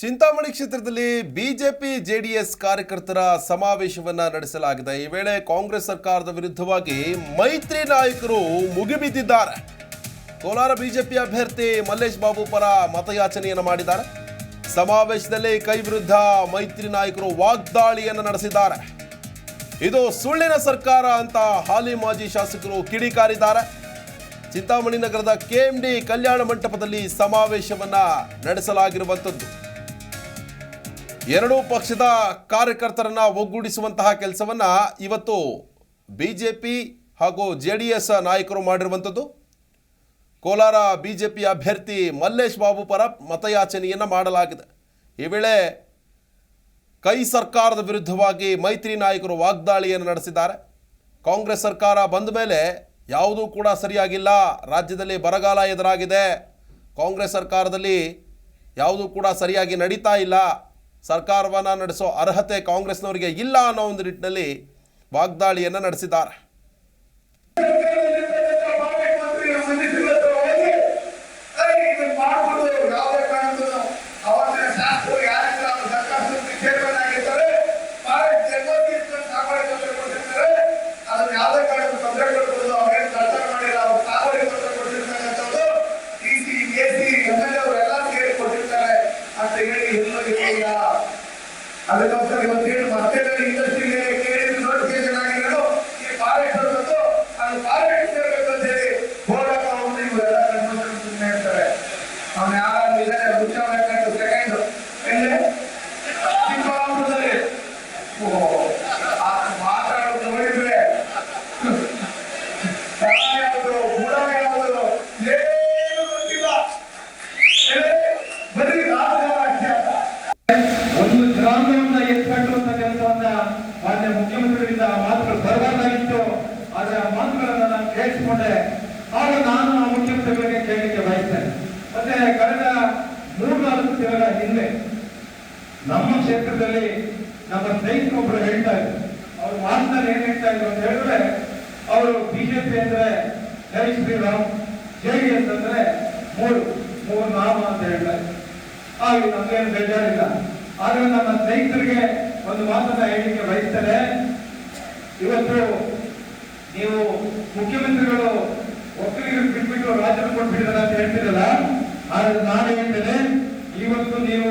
ಚಿಂತಾಮಣಿ ಕ್ಷೇತ್ರದಲ್ಲಿ BJP, JDS ಕಾರ್ಯಕರ್ತರ ಸಮಾವೇಶವನ್ನ ನಡೆಸಲಾಗಿದೆ. ಈ ವೇಳೆ ಕಾಂಗ್ರೆಸ್ ಸರ್ಕಾರದ ವಿರುದ್ಧವಾಗಿ ಮೈತ್ರಿ ನಾಯಕರು ಮುಗಿಬಿದ್ದಿದ್ದಾರೆ. ಕೋಲಾರ ಬಿಜೆಪಿ ಅಭ್ಯರ್ಥಿ ಮಲ್ಲೇಶ್ ಬಾಬು ಪರ ಮತಯಾಚನೆಯನ್ನು ಮಾಡಿದ್ದಾರೆ. ಸಮಾವೇಶದಲ್ಲಿ ಕೈ ವಿರುದ್ಧ ಮೈತ್ರಿ ನಾಯಕರು ವಾಗ್ದಾಳಿಯನ್ನು ನಡೆಸಿದ್ದಾರೆ. ಇದು ಸುಳ್ಳಿನ ಸರ್ಕಾರ ಅಂತ ಹಾಲಿ ಮಾಜಿ ಶಾಸಕರು ಕಿಡಿಕಾರಿದ್ದಾರೆ. ಚಿಂತಾಮಣಿ ನಗರದ ಕೆಎಂಡಿ ಕಲ್ಯಾಣ ಮಂಟಪದಲ್ಲಿ ಸಮಾವೇಶವನ್ನ ನಡೆಸಲಾಗಿರುವಂಥದ್ದು. ಎರಡೂ ಪಕ್ಷದ ಕಾರ್ಯಕರ್ತರನ್ನ ಒಗ್ಗೂಡಿಸುವಂತಹ ಕೆಲಸವನ್ನ ಇವತ್ತು ಬಿಜೆಪಿ ಹಾಗೂ ಜೆ ಡಿ ಎಸ್ ನಾಯಕರು ಮಾಡಿರುವಂಥದ್ದು. ಕೋಲಾರ ಬಿಜೆಪಿ ಅಭ್ಯರ್ಥಿ ಮಲ್ಲೇಶ್ ಬಾಬು ಪರ ಮತಯಾಚನೆಯನ್ನು ಮಾಡಲಾಗಿದೆ. ಈ ವೇಳೆ ಕೈ ಸರ್ಕಾರದ ವಿರುದ್ಧವಾಗಿ ಮೈತ್ರಿ ನಾಯಕರು ವಾಗ್ದಾಳಿಯನ್ನು ನಡೆಸಿದ್ದಾರೆ. ಕಾಂಗ್ರೆಸ್ ಸರ್ಕಾರ ಬಂದ ಮೇಲೆ ಯಾವುದೂ ಕೂಡ ಸರಿಯಾಗಿಲ್ಲ. ರಾಜ್ಯದಲ್ಲಿ ಬರಗಾಲ ಎದುರಾಗಿದೆ. ಕಾಂಗ್ರೆಸ್ ಸರ್ಕಾರದಲ್ಲಿ ಯಾವುದೂ ಕೂಡ ಸರಿಯಾಗಿ ನಡೀತಾ ಇಲ್ಲ. ಸರ್ಕಾರವನ್ನು ನಡೆಸೋ ಅರ್ಹತೆ ಕಾಂಗ್ರೆಸ್ನವರಿಗೆ ಇಲ್ಲ ಅನ್ನೋ ಒಂದು ನಿಟ್ಟಿನಲ್ಲಿ ವಾಗ್ದಾಳಿಯನ್ನು ನಡೆಸಿದ್ದಾರೆ. ಅದಕ್ಕೋಸ್ಕರ ಇವತ್ತೇನು ಮತ್ತೆ ಕೇಳಿದ್ರು ನೋಟಿಫಿಕೇಶನ್ ಆಗಿರೋದು ಈ ಫಾರೆಸ್ಟ್ ಬಂದು ಅದು ಫಾರೆಸ್ಟ್ ಸೇರ್ಬೇಕು ಅಂತ ಹೇಳಿ ಹೋರಾಟ ಹೋಗಿ ಇವರೆಲ್ಲ ಸುಮ್ಮನೆ ಅವನು ನೋಡಿದ್ರೆ. ಯಾವುದು ಗುಣ ಯಾವುದು ಗೊತ್ತಿಲ್ಲ? ಬರೀ ನಮ್ಮ ಕ್ಷೇತ್ರದಲ್ಲಿ ನಮ್ಮ ಸ್ನೇಹಿತರೊಬ್ರು ಹೇಳ್ತಾ ಇದ್ರು. ಅವ್ರ ಮಾತಿನಲ್ಲಿ ಏನ್ ಹೇಳ್ತಾ ಇದ್ರು ಅಂತ ಹೇಳಿದ್ರೆ, ಅವರು ಬಿಜೆಪಿ ಅಂದ್ರೆ ಜೈ ಶ್ರೀರಾಮ್ ಜೆಡಿಎಸ್ ಅಂದ್ರೆ ಮೂರು ಮೂರು ನಾಮ ಅಂತ ಹೇಳ್ತಾ ಇದ್ರು. ಹಾಗೆ ನಮ್ಗೇನು ಬೇಜಾರಿಲ್ಲ. ಆದ್ರೆ ನಮ್ಮ ಸ್ನೇಹಿತರಿಗೆ ಒಂದು ಮಾತನ್ನ ಹೇಳಿಕೆ ಬಯಸ್ತಾರೆ ಇವತ್ತು ನೀವು ಮುಖ್ಯಮಂತ್ರಿಗಳು ಒಕ್ಕಲಿಗರು ಬಿಟ್ಬಿಟ್ಟು ರಾಜ್ಯ ಕೊಟ್ಬಿಟ್ಟಿದ್ದಾರೆ ಅಂತ ಹೇಳ್ತಿರಲ್ಲ? ಆದ್ರೆ ನಾನು ಹೇಳ್ತೇನೆ, ಇವತ್ತು ನೀವು